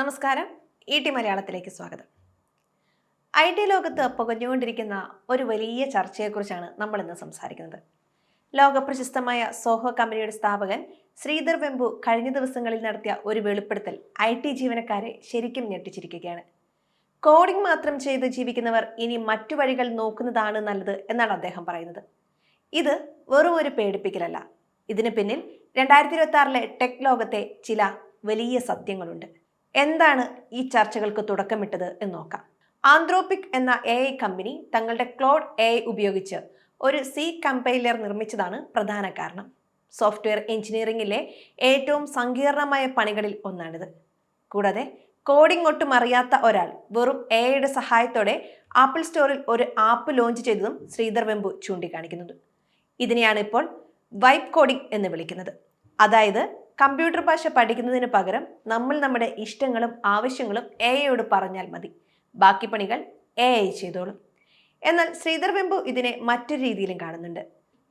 നമസ്കാരം. E T മലയാളത്തിലേക്ക് സ്വാഗതം. ഐ ടി ലോകത്ത് പുകഞ്ഞുകൊണ്ടിരിക്കുന്ന ഒരു വലിയ ചർച്ചയെക്കുറിച്ചാണ് നമ്മൾ ഇന്ന് സംസാരിക്കുന്നത് ലോകപ്രശസ്തമായ സോഹോ കമ്പനിയുടെ സ്ഥാപകൻ ശ്രീധർ വെമ്പു കഴിഞ്ഞ ദിവസങ്ങളിൽ നടത്തിയ ഒരു വെളിപ്പെടുത്തൽ ഐ ടി ജീവനക്കാരെ ശരിക്കും ഞെട്ടിച്ചിരിക്കുകയാണ്. കോഡിംഗ് മാത്രം ചെയ്ത് ജീവിക്കുന്നവർ ഇനി മറ്റു വഴികൾ നോക്കുന്നതാണ് നല്ലത് എന്നാണ് അദ്ദേഹം പറയുന്നത്. ഇത് വെറും ഒരു പേടിപ്പിക്കലല്ല. ഇതിന് പിന്നിൽ രണ്ടായിരത്തി ഇരുപത്തി ആറിലെ ടെക് ലോകത്തെ ചില വലിയ സത്യങ്ങളുണ്ട്. എന്താണ് ഈ ചർച്ചകൾക്ക് തുടക്കമിട്ടത് എന്ന് നോക്കാം. ആന്ത്രോപിക് എന്ന എ ഐ കമ്പനി തങ്ങളുടെ ക്ലോഡ് എ ഐ ഉപയോഗിച്ച് ഒരു സി കമ്പൈലർ നിർമ്മിച്ചതാണ് പ്രധാന കാരണം. സോഫ്റ്റ്വെയർ എഞ്ചിനീയറിംഗിലെ ഏറ്റവും സങ്കീർണമായ പണികളിൽ ഒന്നാണിത്. കൂടാതെ കോഡിംഗ് ഒട്ടും അറിയാത്ത ഒരാൾ വെറും എ ഐയുടെ സഹായത്തോടെ ആപ്പിൾ സ്റ്റോറിൽ ഒരു ആപ്പ് ലോഞ്ച് ചെയ്തതും ശ്രീധർ വെമ്പു ചൂണ്ടിക്കാണിക്കുന്നുണ്ട്. ഇതിനെയാണ് ഇപ്പോൾ വൈബ് കോഡിംഗ് എന്ന് വിളിക്കുന്നത്. അതായത് കമ്പ്യൂട്ടർ ഭാഷ പഠിക്കുന്നതിന് പകരം നമ്മൾ നമ്മുടെ ഇഷ്ടങ്ങളും ആവശ്യങ്ങളും എ ഐയോട് പറഞ്ഞാൽ മതി. ബാക്കി പണികൾ എ ഐ ചെയ്തോളും. എന്നാൽ ശ്രീധർ വെമ്പു ഇതിനെ മറ്റൊരു രീതിയിലും കാണുന്നുണ്ട്.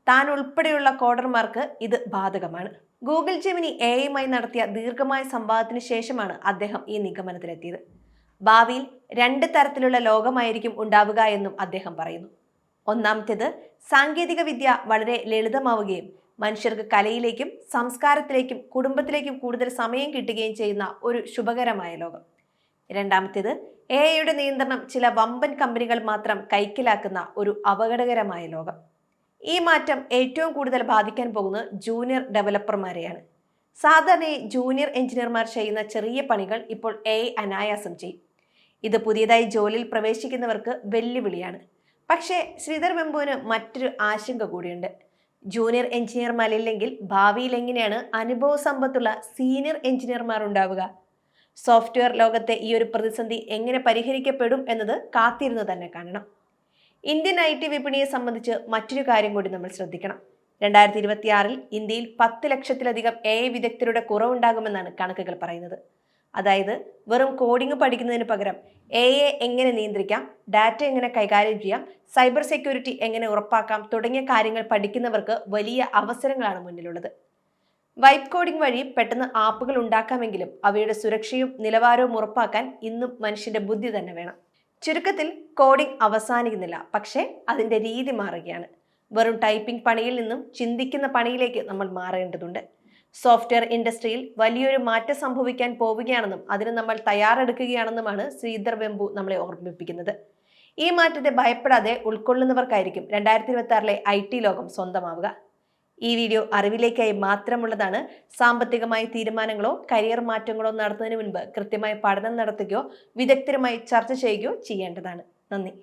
താൻ ഉൾപ്പെടെയുള്ള കോഡർമാർക്ക് ഇത് ബാധകമാണ്. ഗൂഗിൾ ജെമിനി എ ഐയുമായി നടത്തിയ ദീർഘമായ സംവാദത്തിന് ശേഷമാണ് അദ്ദേഹം ഈ നിഗമനത്തിലെത്തിയത്. ഭാവിയിൽ രണ്ട് തരത്തിലുള്ള ലോകമായിരിക്കും ഉണ്ടാവുക എന്നും അദ്ദേഹം പറയുന്നു. ഒന്നാമത്തേത് സാങ്കേതികവിദ്യ വളരെ ലളിതമാവുകയും മനുഷ്യർക്ക് കലയിലേക്കും സംസ്കാരത്തിലേക്കും കുടുംബത്തിലേക്കും കൂടുതൽ സമയം കിട്ടുകയും ചെയ്യുന്ന ഒരു ശുഭകരമായ ലോകം. രണ്ടാമത്തേത് എ ഐയുടെ നിയന്ത്രണം ചില വമ്പൻ കമ്പനികൾ മാത്രം കൈക്കലാക്കുന്ന ഒരു അപകടകരമായ ലോകം. ഈ മാറ്റം ഏറ്റവും കൂടുതൽ ബാധിക്കാൻ പോകുന്നത് ജൂനിയർ ഡെവലപ്പർമാരെയാണ്. സാധാരണയായി ജൂനിയർ എഞ്ചിനീയർമാർ ചെയ്യുന്ന ചെറിയ പണികൾ ഇപ്പോൾ എ അനായാസം ചെയ്യും. ഇത് പുതിയതായി ജോലിയിൽ പ്രവേശിക്കുന്നവർക്ക് വെല്ലുവിളിയാണ്. പക്ഷേ ശ്രീധർ വെമ്പുവിന് മറ്റൊരു ആശങ്ക കൂടിയുണ്ട്. ജൂനിയർ എഞ്ചിനീയർമാരില്ലെങ്കിൽ ഭാവിയിൽ എങ്ങനെയാണ് അനുഭവ സമ്പത്തുള്ള സീനിയർ എഞ്ചിനീയർമാർ ഉണ്ടാവുക സോഫ്റ്റ്വെയർ ലോകത്തെ ഈ ഒരു പ്രതിസന്ധി എങ്ങനെ പരിഹരിക്കപ്പെടും എന്നത് കാത്തിരുന്ന് തന്നെ കാണണം. ഇന്ത്യൻ ഐ ടി വിപണിയെ സംബന്ധിച്ച് മറ്റൊരു കാര്യം കൂടി നമ്മൾ ശ്രദ്ധിക്കണം. രണ്ടായിരത്തി ഇരുപത്തിയാറിൽ ഇന്ത്യയിൽ പത്ത് ലക്ഷത്തിലധികം എ വിദഗ്ധരുടെ കുറവുണ്ടാകുമെന്നാണ് കണക്കുകൾ പറയുന്നത്. അതായത് വെറും കോഡിംഗ് പഠിക്കുന്നതിന് പകരം എ എ എങ്ങനെ നിയന്ത്രിക്കാം ഡാറ്റ എങ്ങനെ കൈകാര്യം ചെയ്യാം സൈബർ സെക്യൂരിറ്റി എങ്ങനെ ഉറപ്പാക്കാം തുടങ്ങിയ കാര്യങ്ങൾ പഠിക്കുന്നവർക്ക് വലിയ അവസരങ്ങളാണ് മുന്നിലുള്ളത്. വൈറ്റ് കോഡിംഗ് വഴി പെട്ടെന്ന് ആപ്പുകൾ ഉണ്ടാക്കാമെങ്കിലും അവയുടെ സുരക്ഷയും നിലവാരവും ഉറപ്പാക്കാൻ ഇന്നും മനുഷ്യന്റെ ബുദ്ധി തന്നെ വേണം. ചുരുക്കത്തിൽ കോഡിംഗ് അവസാനിക്കുന്നില്ല പക്ഷേ അതിന്റെ രീതി മാറുകയാണ്. വെറും ടൈപ്പിംഗ് പണിയിൽ നിന്നും ചിന്തിക്കുന്ന പണിയിലേക്ക് നമ്മൾ മാറേണ്ടതുണ്ട്. സോഫ്റ്റ്വെയർ ഇൻഡസ്ട്രിയിൽ വലിയൊരു മാറ്റം സംഭവിക്കാൻ പോവുകയാണെന്നും അതിന് നമ്മൾ തയ്യാറെടുക്കുകയാണെന്നുമാണ് ശ്രീധർ വെമ്പു നമ്മളെ ഓർമ്മിപ്പിക്കുന്നത്. ഈ മാറ്റത്തെ ഭയപ്പെടാതെ ഉൾക്കൊള്ളുന്നവർക്കായിരിക്കും രണ്ടായിരത്തി ഇരുപത്തി ആറിലെ ഐ ടി ലോകം സ്വന്തമാവുക. ഈ വീഡിയോ അറിവിലേക്കായി മാത്രമുള്ളതാണ്. സാമ്പത്തികമായ തീരുമാനങ്ങളോ കരിയർ മാറ്റങ്ങളോ നടത്തുന്നതിന് മുൻപ് കൃത്യമായ പഠനം നടത്തുകയോ വിദഗ്ധരുമായി ചർച്ച ചെയ്യുകയോ ചെയ്യേണ്ടതാണ്. നന്ദി.